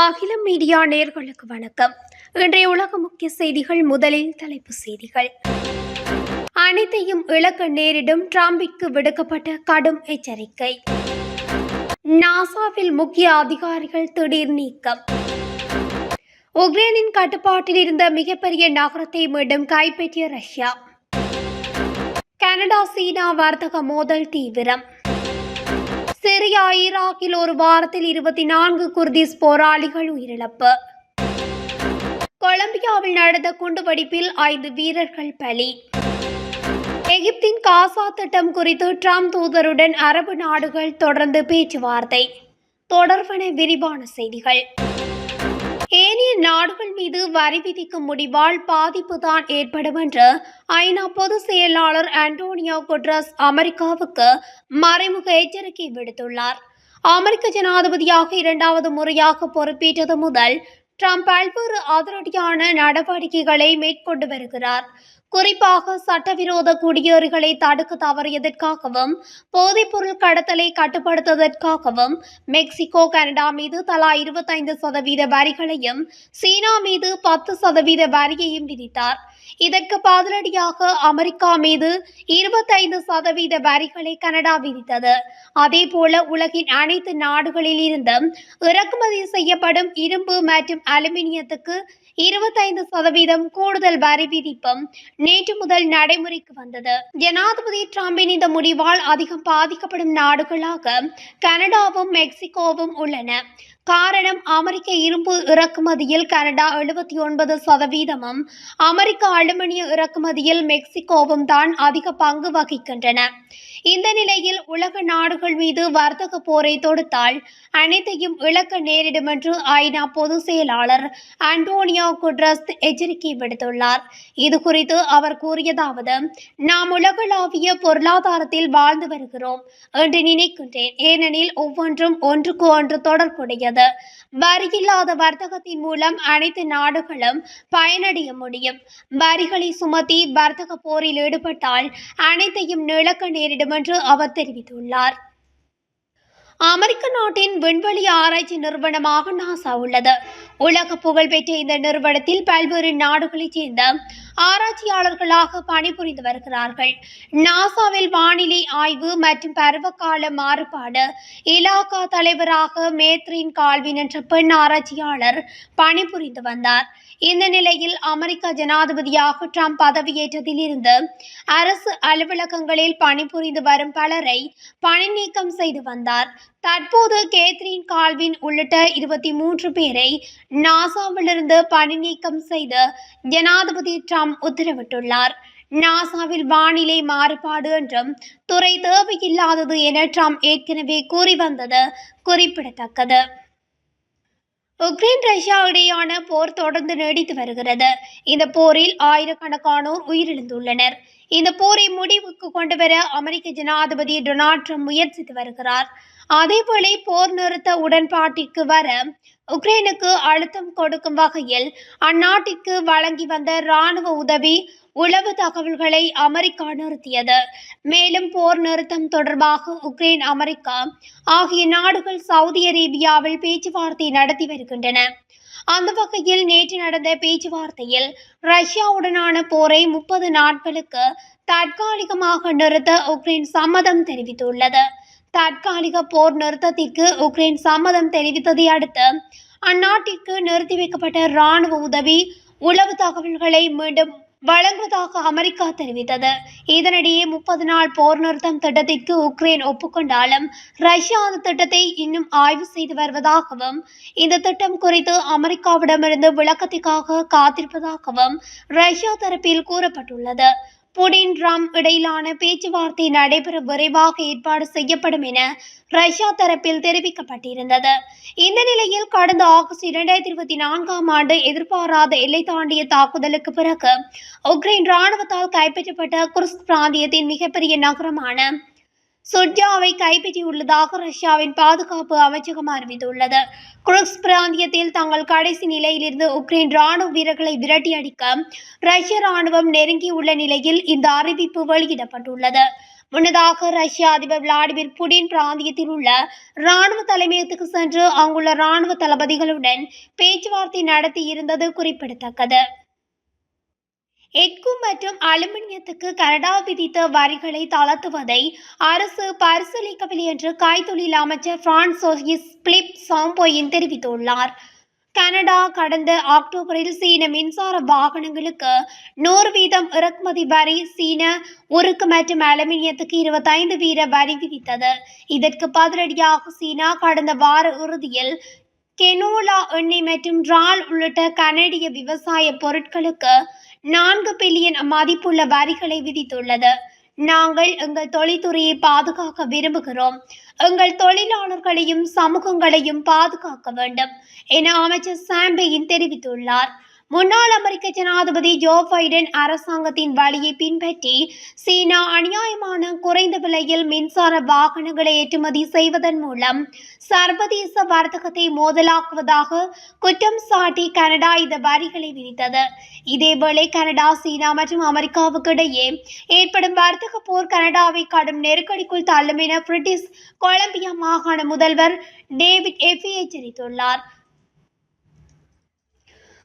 அகிலம் மீடியா நேர்களுக்கு வணக்கம். இன்றைய உலக முக்கிய செய்திகள் முதலில் தலைப்பு செய்திகள். அனைத்தையும் இழக்க நேரிடும் டிரம்பிற்கு விடுக்கப்பட்ட கடும் எச்சரிக்கை. நாசாவில் முக்கிய அதிகாரிகள் திடீர் நீக்கம். உக்ரைனின் கட்டுப்பாட்டில் இருந்த மிகப்பெரிய நகரத்தை மீண்டும் கைப்பற்றிய ரஷ்யா. கனடா சீனா வர்த்தக மோதல் தீவிரம். சிரியா ஈராக்கில் ஒரு வாரத்தில் இருபத்தி நான்கு குர்திஸ் போராளிகள் உயிரிழப்பு. கொலம்பியாவில் நடந்த குண்டுவெடிப்பில் ஐந்து வீரர்கள் பலி. எகிப்தின் காசா திட்டம் குறித்து ட்ரம்ப் தூதருடன் அரபு நாடுகள் தொடர்ந்து பேச்சுவார்த்தை. தொடர்பன விரிவான செய்திகள். ஏனைய நாடுகள் மீது வரி விதிக்கும் முடிவால் பாதிப்பு தான் ஏற்படும் என்று ஐநா பொதுச் செயலாளர் அண்டோனியோ குட்ரஸ் அமெரிக்காவுக்கு மறைமுக எச்சரிக்கை விடுத்துள்ளார். அமெரிக்க ஜனாதிபதியாக இரண்டாவது முறையாக பொறுப்பேற்றது முதல் ட்ரம்ப் பல்வேறு அதிரடியான நடவடிக்கைகளை மேற்கொண்டு வருகிறார். குறிப்பாக சட்டவிரோத குடியேறுகளை தடுக்க தவறியதற்காகவும் போதைப்பொருள் கடத்தலை கட்டுப்படுத்துவதற்காகவும் மெக்சிகோ கனடா மீது தலா இருபத்தைந்து சதவீத வரிகளையும் சீனா மீது பத்து சதவீத வரியையும் விதித்தார். இதற்கு பதிலடியாக அமெரிக்கா மீது இருபத்தைந்து சதவீத வரிகளை கனடா விதித்தது. அதேபோல உலகின் அனைத்து நாடுகளில் இருந்தும் இறக்குமதி செய்யப்படும் இரும்பு மற்றும் அலுமினியத்துக்கு இருபத்தைந்து சதவீதம் கூடுதல் வரி விதிப்பும் நேற்று முதல் நடைமுறைக்கு வந்தது. ஜனாதிபதி டிரம்பின் இந்த முடிவால் அதிகம் பாதிக்கப்படும் நாடுகளாக கனடாவும் மெக்சிகோவும் உள்ளன. காரணம் அமெரிக்க இரும்பு இறக்குமதியில் கனடா எழுபத்தி ஒன்பது சதவீதமும் அமெரிக்க அலுமினிய இறக்குமதியில் மெக்சிகோவும் தான் அதிக பங்கு வகிக்கின்றன. இந்த நிலையில் உலக நாடுகள் மீது வர்த்தக போரை தொடுத்தால் அனைத்தையும் இழக்க நேரிடும் என்று ஐநா பொதுச் செயலாளர் அண்டோனியோ குட்ரஸ் எச்சரிக்கை விடுத்துள்ளார். இது குறித்து அவர் கூறியதாவது நாம் உலகளாவிய பொருளாதாரத்தில் வாழ்ந்து வருகிறோம் என்று நினைக்கின்றேன். ஏனெனில் ஒவ்வொன்றும் ஒன்றுக்கு ஒன்று தொடர்புடையது. வரியில்லாத வர்த்தகத்தின் மூலம் அனைத்து நாடுகளும் பயனடைய முடியும். வரிகளை சுமத்தி வர்த்தக போரில் ஈடுபட்டால் அனைத்தையும் நிழக்க நேரிடும் என்று அவர் தெரிவித்துள்ளார். அமெரிக்க நாட்டின் விண்வெளி ஆராய்ச்சி நிறுவனமாக நாசா உள்ளது. உலக புகழ்பெற்ற இந்த நிறுவனத்தில் பல்வேறு நாடுகளைச் சேர்ந்த ஆராய்ச்சியாளர்களாக பணிபுரிந்து வருகிறார்கள். நாசாவில் வானிலை ஆய்வு மற்றும் பருவகால மாறுபாடு. இலாகா தலைவராக மேத்ரின் கால்வின் என்ற பெண் ஆராய்ச்சியாளர் பணிபுரிந்து வந்தார். இந்த நிலையில் அமெரிக்க ஜனாதிபதியாக ட்ரம்ப் பதவியேற்றதிலிருந்து அரசு அலுவலகங்களில் பணிபுரிந்து வரும் பலரை பணி நீக்கம் செய்து வந்தார். தற்போது கேத்ரின் கால்வின் உள்ளிட்ட இருபத்தி மூன்று பேரை நாசாவிலிருந்து பணி நீக்கம் செய்து ஜனாதிபதி ட்ரம்ப் உத்தரவிட்டுள்ளார். நாசாவில் வானிலை மாறுபாடு என்றும் துறை தேவையில்லாதது என ட்ரம்ப் ஏற்கனவே கூறி வந்தது குறிப்பிடத்தக்கது. உக்ரைன் ரஷ்யா இடையான போர் தொடர்ந்து நீடித்து வருகிறது. இந்த போரில் ஆயிரக்கணக்கானோர் உயிரிழந்துள்ளனர். இந்த போரை முடிவுக்கு கொண்டு வர அமெரிக்க ஜனாதிபதி டொனால்ட் ட்ரம்ப் முயற்சித்து வருகிறார். அதேபோல போர் நிறுத்த உடன்பாட்டிற்கு வர உக்ரைனுக்கு அழுத்தம் கொடுக்கும் வகையில் அந்நாட்டிற்கு வழங்கி வந்த இராணுவ உதவி உளவு தகவல்களை அமெரிக்கா நிறுத்தியது. மேலும் போர் நிறுத்தம் தொடர்பாக உக்ரைன் அமெரிக்கா ஆகிய நாடுகள் சவுதி அரேபியாவில் பேச்சுவார்த்தை நடத்தி வருகின்றன. அந்த வகையில் நேற்று நடந்த பேச்சுவார்த்தையில் ரஷ்யாவுடனான போரை முப்பது நாட்களுக்கு தற்காலிகமாக நிறுத்த உக்ரைன் சம்மதம் தெரிவித்துள்ளது. தற்காலிக போர் நிறுத்தத்திற்கு உக்ரைன் சம்மதம் தெரிவித்ததை அடுத்து அந்நாட்டிற்கு நிறுத்தி வைக்கப்பட்ட இராணுவ உதவி உளவு தகவல்களை மீண்டும் வழங்குவதாக அமெரிக்கா தெரிவித்தது. இதனிடையே முப்பது நாள் போர் நிறுத்தம் திட்டத்திற்கு உக்ரைன் ஒப்புக்கொண்டாலும் ரஷ்யா அந்த திட்டத்தை இன்னும் ஆய்வு செய்து வருவதாகவும் இந்த திட்டம் குறித்து அமெரிக்காவிடமிருந்து விளக்கத்திற்காக காத்திருப்பதாகவும் ரஷ்யா தரப்பில் கூறப்பட்டுள்ளது. புடின் ட்ரம் இடையிலான பேச்சுவார்த்தை நடைபெற விரைவாக ஏற்பாடு செய்யப்படும் என ரஷ்யா தரப்பில் தெரிவிக்கப்பட்டிருந்தது. இந்த நிலையில் கடந்த ஆகஸ்ட் இரண்டாயிரத்தி இருபத்தி நான்காம் ஆண்டு எதிர்பாராத எல்லை தாண்டிய தாக்குதலுக்கு பிறகு உக்ரைன் ராணுவத்தால் கைப்பற்றப்பட்ட குர்ஸ்க் பிராந்தியத்தின் மிகப்பெரிய நகரமான சுட்ஜாவை கைப்பற்றியுள்ளதாக ரஷ்யாவின் பாதுகாப்பு அமைச்சகம் அறிவித்துள்ளது. குருக்ஸ் பிராந்தியத்தில் தங்கள் கடைசி நிலையிலிருந்து உக்ரைன் ராணுவ வீரர்களை விரட்டி அடிக்க ரஷ்ய ராணுவம் நெருங்கியுள்ள நிலையில் இந்த அறிவிப்பு வெளியிடப்பட்டுள்ளது. முன்னதாக ரஷ்ய அதிபர் விளாடிமிர் புடின் பிராந்தியத்தில் உள்ள ராணுவ தலைமையகத்துக்கு சென்று அங்குள்ள ராணுவ தளபதிகளுடன் பேச்சுவார்த்தை நடத்தி இருந்தது குறிப்பிடத்தக்கது. எஃகு மற்றும் அலுமினியத்துக்கு கனடா விதித்த வரிகளை தளர்த்துவதை அரசு பரிசீலிக்கவில்லை என்று கைத்தொழில் அமைச்சர் பிரான்சோயிஸ் பிலிப் சாம்போயின் தெரிவித்துள்ளார். கனடா கடந்த அக்டோபரில் சீன மின்சார வாகனங்களுக்கு நூறு வீதம் இறக்குமதி வரி சீன உருக்கு மற்றும் அலுமினியத்துக்கு இருபத்தைந்து வீத வரி விதித்தது. இதற்கு பதிலடியாக சீனா கடந்த வார இறுதியில் கெனோலா எண்ணெய் மற்றும் ரால் உள்ளிட்ட கனடிய விவசாய பொருட்களுக்கு நான்கு பில்லியன் மதிப்புள்ள வரிகளை விதித்துள்ளது. நாங்கள் எங்கள் தொழில்துறையை பாதுகாக்க விரும்புகிறோம். எங்கள் தொழிலாளர்களையும் சமூகங்களையும் பாதுகாக்க வேண்டும் என அமைச்சர் சாம்பையின் தெரிவித்துள்ளார். முன்னாள் அமெரிக்க ஜனாதிபதி ஜோ பைடன் அரசாங்கத்தின் வழியை பின்பற்றி சீனா அநியாயமான குறைந்த விலையில் மின்சார வாகனங்களை ஏற்றுமதி செய்வதன் மூலம் சர்வதேச வர்த்தகத்தை மோதலாக்குவதாக குற்றம் சாட்டி கனடா இந்த வரிகளை விதித்தது. இதேவேளை கனடா சீனா மற்றும் அமெரிக்காவுக்கு இடையே ஏற்படும் வர்த்தக போர் கனடாவை கடும் நெருக்கடிக்குள் தள்ளும் என பிரிட்டிஷ் கொலம்பியா மாகாண முதல்வர் டேவிட் எஃபி எச்சரித்துள்ளார்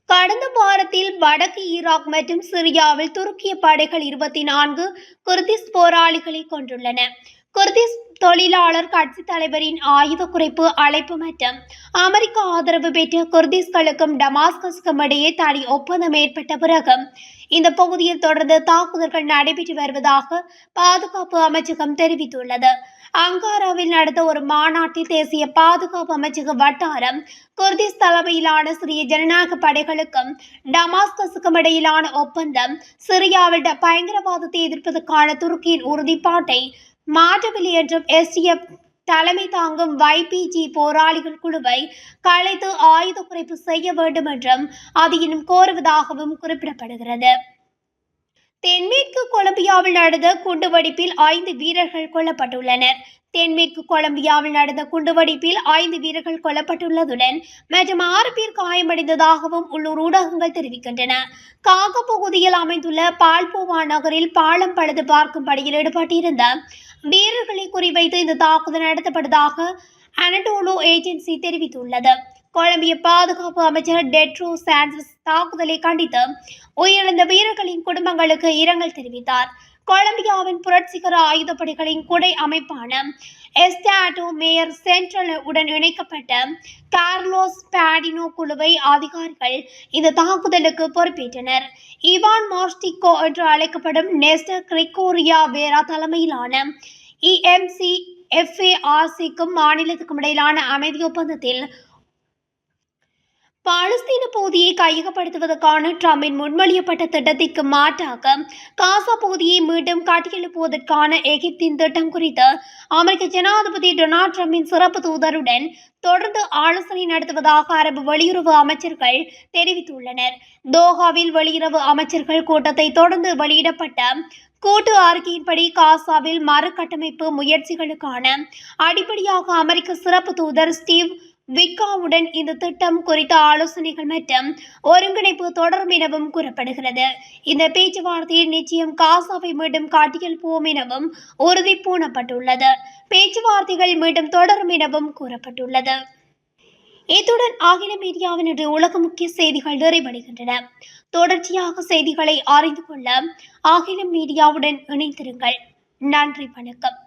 கடந்த வாரத்தில் வடக்கு ஈராக் மற்றும் சிரியாவில் துருக்கிய படைகள் இருபத்தி நான்கு குர்திஸ் போராளிகளை கொண்டுள்ளன. குர்திஸ் தொழிலாளர் கட்சி தலைவரின் ஆயுத குறைப்பு அழைப்பு மற்றும் அமெரிக்க ஆதரவு பெற்ற குர்திஸ்களுக்கும் டமாஸ்கஸுக்கும் இடையே தனி ஒப்பந்தம் ஏற்பட்ட பிறகு இந்த பகுதியில் தொடர்ந்து தாக்குதல்கள் நடைபெற்று வருவதாக பாதுகாப்பு அமைச்சகம் தெரிவித்துள்ளது. அங்காராவில் நடந்த ஒரு மாநாட்டில் தேசிய பாதுகாப்பு அமைச்சக வட்டாரம் குர்திஸ் தலைமையிலான சிறிய ஜனநாயக படைகளுக்கும் டமாஸ்கஸுக்கும் இடையிலான ஒப்பந்தம் சிரியாவில் பயங்கரவாதத்தை எதிர்ப்பதற்கான துருக்கியின் உறுதிப்பாட்டை மாற்றவில்லை என்றும் எஸ்டிஎஃப் தலைமை தாங்கும் வைபிஜி போராளிகள் குழுவை கலைத்து ஆயுத குறைப்பு செய்ய வேண்டும் என்றும் அது இன்னும் கோருவதாகவும் குறிப்பிடப்படுகிறது. தென்மேற்கு கொலம்பியாவில் நடந்த குண்டுவெடிப்பில் ஐந்து வீரர்கள் கொல்லப்பட்டுள்ளனர். தென்மேற்கு கொலம்பியாவில் நடந்த குண்டுவெடிப்பில் ஐந்து வீரர்கள் கொல்லப்பட்டுள்ளதுடன் மற்றும் ஆறு பேர் காயமடைந்ததாகவும் உள்ளூர் ஊடகங்கள் தெரிவிக்கின்றன. காக பகுதியில் அமைந்துள்ள பால்போவா நகரில் பாலம் பழுது பார்க்கும் பணியில் ஈடுபட்டிருந்த வீரர்களை குறிவைத்து இந்த தாக்குதல் நடத்தப்பட்டதாக அனடோலோ ஏஜென்சி தெரிவித்துள்ளது. கொலம்பிய பாதுகாப்பு அமைச்சர் டெட்ரோ சான்சஸ் தாக்குதலை கண்டித்து உயிரிழந்த வீரர்களின் குடும்பங்களுக்கு இரங்கல் தெரிவித்தார். கொலம்பியாவின் புரட்சிகர ஆயுதப்படைகளின் குடை அமைப்பான எஸ்டாட்டோ மேயர் சென்ட்ரல் உடன் இணைக்கப்பட்ட கார்லோஸ் பாடினோ குழுவை அதிகாரிகள் இந்த தாக்குதலுக்கு பொறுப்பேற்றனர். இவான் மாஸ்டிகோ என்று அழைக்கப்படும் நெஸ்ட கிரிகோரியா வேரா தலைமையிலான இஎம்சி எஃப்ஏஆர்சிக்கும் மாநிலத்துக்கும் இடையிலான அமைதி ஒப்பந்தத்தில் பாலஸ்தீன பகுதியை கையகப்படுத்துவதற்கான ட்ரம்பின் முன்மொழியப்பட்ட திட்டத்திற்கு மாற்றாக காசா பகுதியை மீண்டும் கட்டியெழுப்புவதற்கான எகிப்தின் திட்டம் குறித்து அமெரிக்க ஜனாதிபதி டொனால்ட் ட்ரம்பின் சிறப்பு தூதருடன் தொடர்ந்து ஆலோசனை நடத்துவதாக அரபு வெளியுறவு அமைச்சர்கள் தெரிவித்துள்ளனர். தோஹாவில் வெளியுறவு அமைச்சர்கள் கூட்டத்தை தொடர்ந்து வெளியிடப்பட்ட கூட்டு அறிக்கையின்படி காசாவில் மறுகட்டமைப்பு முயற்சிகளுக்கான அடிப்படையாக அமெரிக்க சிறப்பு தூதர் ஸ்டீவ் விக்காவுடன் இந்த திட்டம் குறித்த ஆலோசனைகள் மற்றும் ஒருங்கிணைப்பு தொடரும் எனவும் கூறப்படுகிறது. இந்த பேச்சுவார்த்தையில் நிச்சயம் காசாவை மீண்டும் காட்டியெழுப்புவோம் எனவும் உறுதி பூணப்பட்டுள்ளது பேச்சுவார்த்தைகள் மீண்டும் தொடரும் எனவும் கூறப்பட்டுள்ளது. இத்துடன் ஆகில மீடியாவின் இன்று உலக முக்கிய செய்திகள் நிறைவடைகின்றன. தொடர்ச்சியாக செய்திகளை அறிந்து கொள்ள ஆகில மீடியாவுடன் இணைந்திருங்கள். நன்றி வணக்கம்.